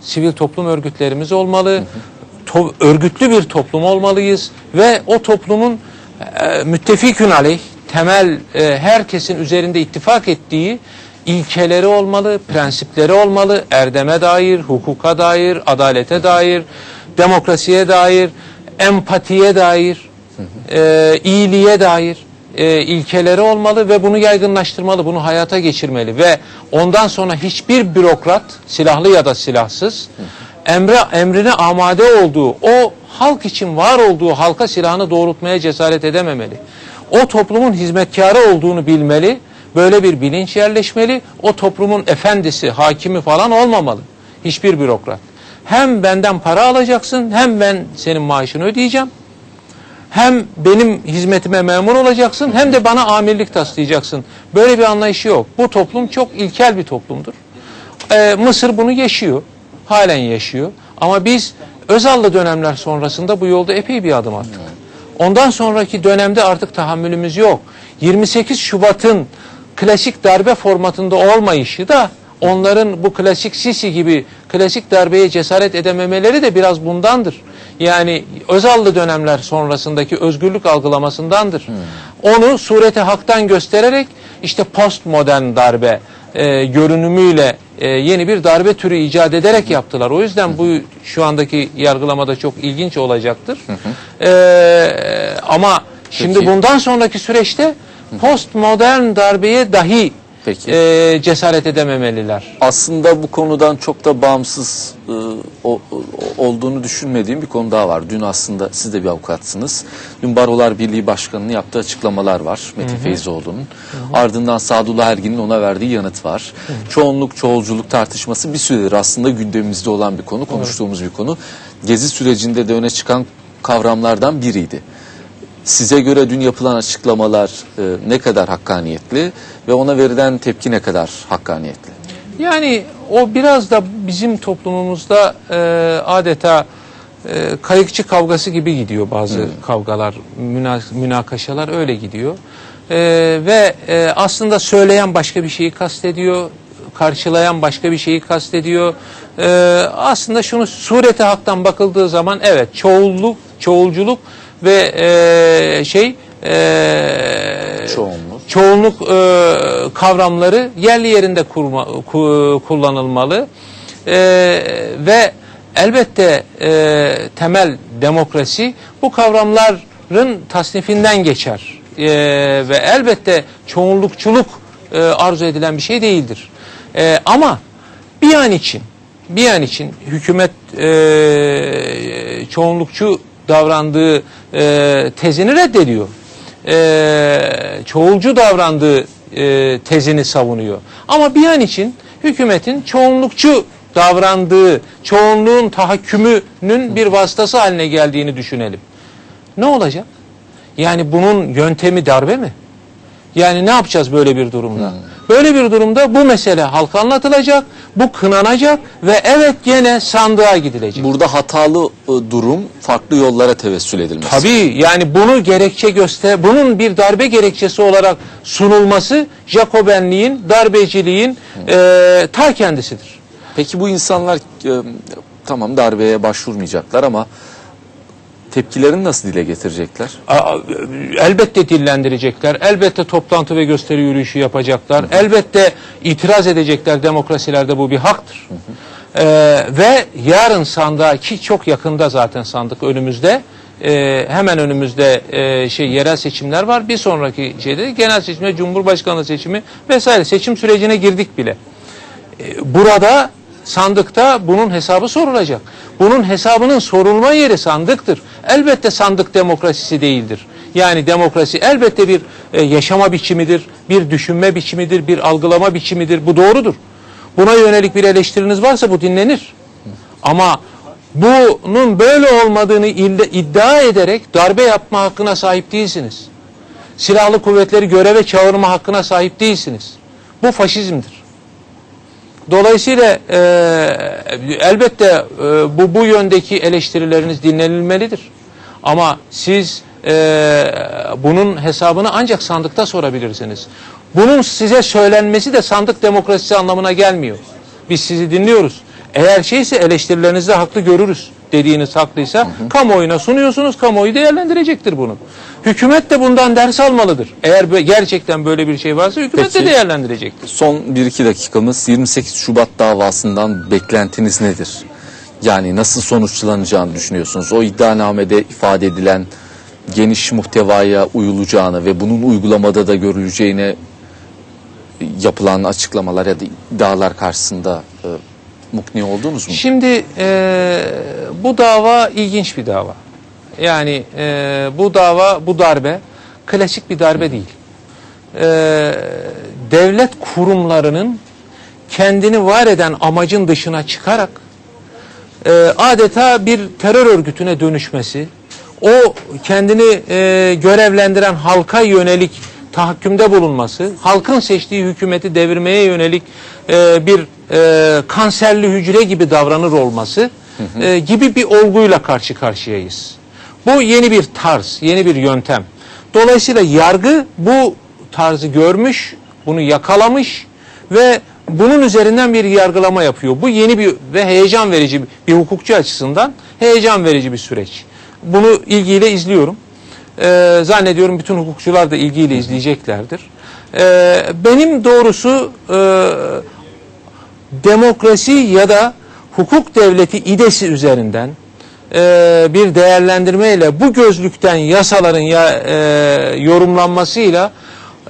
sivil toplum örgütlerimiz olmalı. To- örgütlü bir toplum olmalıyız ve o toplumun e, müttefikün aleyh temel e, herkesin üzerinde ittifak ettiği ilkeleri olmalı, prensipleri olmalı. Erdeme dair, hukuka dair, adalete dair, demokrasiye dair, empatiye dair, e, iyiliğe dair e, ilkeleri olmalı ve bunu yaygınlaştırmalı, bunu hayata geçirmeli ve ondan sonra hiçbir bürokrat, silahlı ya da silahsız, emre emrine amade olduğu, o halk için var olduğu halka silahını doğrultmaya cesaret edememeli. O toplumun hizmetkarı olduğunu bilmeli, böyle bir bilinç yerleşmeli, o toplumun efendisi, hakimi falan olmamalı. Hiçbir bürokrat. Hem benden para alacaksın, hem ben senin maaşını ödeyeceğim hem benim hizmetime memur olacaksın hem de bana amirlik taslayacaksın. Böyle bir anlayışı yok. Bu toplum çok ilkel bir toplumdur. Ee, Mısır bunu yaşıyor. Halen yaşıyor. Ama biz Özal'lı dönemler sonrasında bu yolda epey bir adım attık. Ondan sonraki dönemde artık tahammülümüz yok. 28 Şubat'ın klasik darbe formatında olmayışı da onların bu klasik Sisi gibi klasik darbeye cesaret edememeleri de biraz bundandır. Yani Özallı dönemler sonrasındaki özgürlük algılamasındandır. Onu surete haktan göstererek işte postmodern darbe e, görünümüyle e, yeni bir darbe türü icat ederek yaptılar. O yüzden bu şu andaki yargılamada çok ilginç olacaktır. E, ama şimdi Peki. bundan sonraki süreçte postmodern darbeye dahi Peki. e, cesaret edememeliler. Aslında bu konudan çok da bağımsız e, o- o- olduğunu düşünmediğim bir konu daha var. Dün aslında siz de bir avukatsınız. Dün Barolar Birliği Başkanı'nın yaptığı açıklamalar var Metin Feyzoğlu'nun. Ardından Sadullah Ergin'in ona verdiği yanıt var. Çoğunluk çoğulculuk tartışması bir süredir aslında gündemimizde olan bir konu, konuştuğumuz bir konu. Gezi sürecinde de öne çıkan kavramlardan biriydi. Size göre dün yapılan açıklamalar e, ne kadar hakkaniyetli ve ona verilen tepki ne kadar hakkaniyetli? Yani o biraz da bizim toplumumuzda e, adeta e, kayıkçı kavgası gibi gidiyor bazı kavgalar, müna- münakaşalar öyle gidiyor. E, ve e, aslında söyleyen başka bir şeyi kastediyor, karşılayan başka bir şeyi kastediyor. E, aslında şunu surete haktan bakıldığı zaman evet çoğulluk, çoğulculuk ve e, şey e, Çoğunluk. çoğunluk e, kavramları yerli yerinde kurma, ku- kullanılmalı E, ve elbette e, temel demokrasi bu kavramların tasnifinden geçer E, ve elbette çoğunlukçuluk e, arzu edilen bir şey değildir. E, ama bir an için bir an için hükümet e, çoğunlukçu davrandığı e, tezini reddediyor e, çoğulcu davrandığı e, tezini savunuyor. Ama bir an için hükümetin çoğunlukçu davrandığı, çoğunluğun tahakkümünün bir vasıtası haline geldiğini düşünelim. Ne olacak? Yani bunun yöntemi darbe mi? Yani ne yapacağız böyle bir durumda? Böyle bir durumda bu mesele halka anlatılacak, bu kınanacak ve evet gene sandığa gidilecek. Burada hatalı e, durum farklı yollara tevessül edilmesi. Tabii yani bunu gerekçe göster, bunun bir darbe gerekçesi olarak sunulması Jacobenliğin, darbeciliğin e, ta kendisidir. Peki bu insanlar e, tamam darbeye başvurmayacaklar ama tepkilerini nasıl dile getirecekler? Elbette dillendirecekler, elbette toplantı ve gösteri yürüyüşü yapacaklar, elbette itiraz edecekler demokrasilerde bu bir haktır. Ee, ve yarın sandığa ki çok yakında zaten sandık önümüzde, e, hemen önümüzde e, şey yerel seçimler var. Bir sonraki şeyde genel seçimde Cumhurbaşkanlığı seçimi vesaire seçim sürecine girdik bile. E, burada sandıkta bunun hesabı sorulacak. Bunun hesabının sorulma yeri sandıktır. Elbette sandık demokrasisi değildir. Yani demokrasi elbette bir e, yaşama biçimidir, bir düşünme biçimidir, bir algılama biçimidir. Bu doğrudur. Buna yönelik bir eleştiriniz varsa bu dinlenir. Ama bunun böyle olmadığını iddia ederek darbe yapma hakkına sahip değilsiniz. Silahlı kuvvetleri göreve çağırma hakkına sahip değilsiniz. Bu faşizmdir. Dolayısıyla e, elbette e, bu bu yöndeki eleştirileriniz dinlenilmelidir. Ama siz e, bunun hesabını ancak sandıkta sorabilirsiniz. Bunun size söylenmesi de sandık demokrasisi anlamına gelmiyor. Biz sizi dinliyoruz. Eğer şeyse eleştirilerinizi haklı görürüz dediğiniz haklıysa kamuoyuna sunuyorsunuz. Kamuoyu değerlendirecektir bunu. Hükümet de bundan ders almalıdır. Eğer gerçekten böyle bir şey varsa hükümet Peki. de değerlendirecektir. Son 1-2 dakikamız 28 Şubat davasından beklentiniz nedir? Yani nasıl sonuçlanacağını düşünüyorsunuz? O iddianamede ifade edilen geniş muhtevaya uyulacağını ve bunun uygulamada da görüleceğine yapılan açıklamalar ya da iddialar karşısında e, mukni oldunuz mu? Şimdi e, bu dava ilginç bir dava. Yani e, bu dava, bu darbe klasik bir darbe değil. E, devlet kurumlarının kendini var eden amacın dışına çıkarak e, adeta bir terör örgütüne dönüşmesi, o kendini e, görevlendiren halka yönelik tahakkümde bulunması, halkın seçtiği hükümeti devirmeye yönelik e, bir e, kanserli hücre gibi davranır olması e, gibi bir olguyla karşı karşıyayız. Bu yeni bir tarz, yeni bir yöntem. Dolayısıyla yargı bu tarzı görmüş, bunu yakalamış ve bunun üzerinden bir yargılama yapıyor. Bu yeni bir ve heyecan verici bir hukukçu açısından heyecan verici bir süreç. Bunu ilgiyle izliyorum. Ee, zannediyorum bütün hukukçular da ilgiyle izleyeceklerdir. Ee, benim doğrusu e, demokrasi ya da hukuk devleti idesi üzerinden e, bir değerlendirmeyle bu gözlükten yasaların ya, e, yorumlanmasıyla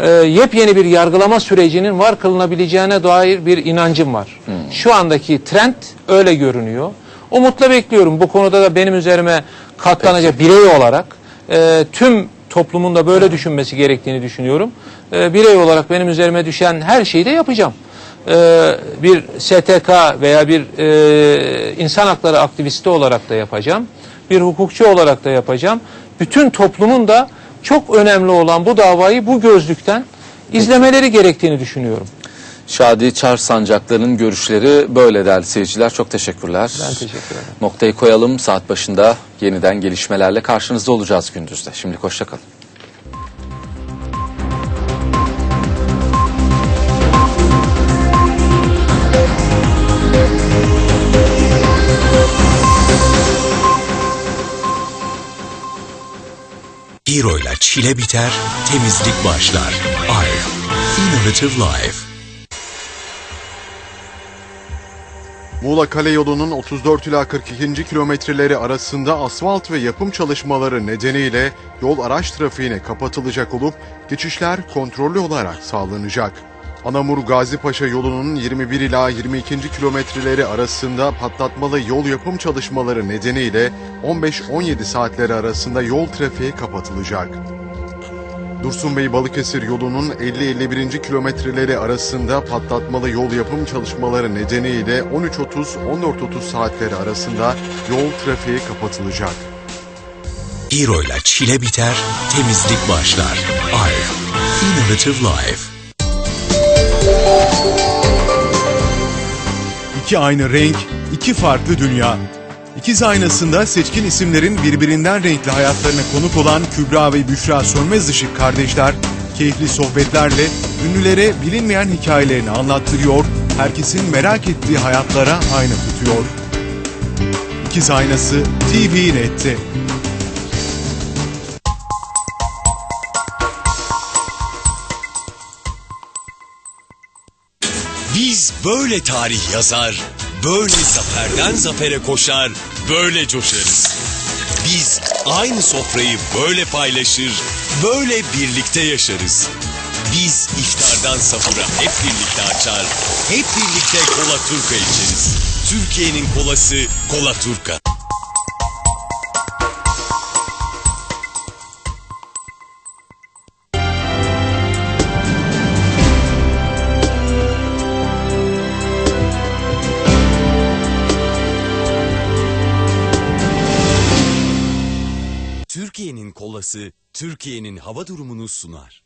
e, yepyeni bir yargılama sürecinin var kılınabileceğine dair bir inancım var. Şu andaki trend öyle görünüyor. Umutla bekliyorum. Bu konuda da benim üzerime katlanacak birey olarak e, tüm toplumun da böyle düşünmesi gerektiğini düşünüyorum. E, birey olarak benim üzerime düşen her şeyi de yapacağım. E, bir STK veya bir e, insan hakları aktivisti olarak da yapacağım. Bir hukukçu olarak da yapacağım. Bütün toplumun da çok önemli olan bu davayı bu gözlükten izlemeleri gerektiğini düşünüyorum. Şadi Çar Sancakları'nın görüşleri böyle değerli seyirciler. Çok teşekkürler. Ben teşekkür ederim. Noktayı koyalım. Saat başında yeniden gelişmelerle karşınızda olacağız gündüzde. Şimdi hoşçakalın. Hero ile çile biter, temizlik başlar. Arf, Innovative Life. Muğla Kale yolunun 34 ila 42. kilometreleri arasında asfalt ve yapım çalışmaları nedeniyle yol araç trafiğine kapatılacak olup geçişler kontrollü olarak sağlanacak. Anamur Gazi Paşa yolunun 21 ila 22. kilometreleri arasında patlatmalı yol yapım çalışmaları nedeniyle 15-17 saatleri arasında yol trafiği kapatılacak. Dursunbey Balıkesir yolunun 50-51. kilometreleri arasında patlatmalı yol yapım çalışmaları nedeniyle 13.30-14.30 saatleri arasında yol trafiği kapatılacak. Hero ile çile biter, temizlik başlar. Arf, Innovative Life. İki aynı renk, iki farklı dünya. İkiz aynasında seçkin isimlerin birbirinden renkli hayatlarına konuk olan Kübra ve Büşra Sönmez Işık kardeşler, keyifli sohbetlerle ünlülere bilinmeyen hikayelerini anlattırıyor, herkesin merak ettiği hayatlara ayna tutuyor. İkiz Aynası TV Net'te. Biz böyle tarih yazar, böyle zaferden zafere koşar, böyle coşarız. Biz aynı sofrayı böyle paylaşır, böyle birlikte yaşarız. Biz iftardan sahura hep birlikte açar, hep birlikte kola turka içeriz. Türkiye'nin kolası kola turka. Kolası Türkiye'nin hava durumunu sunar.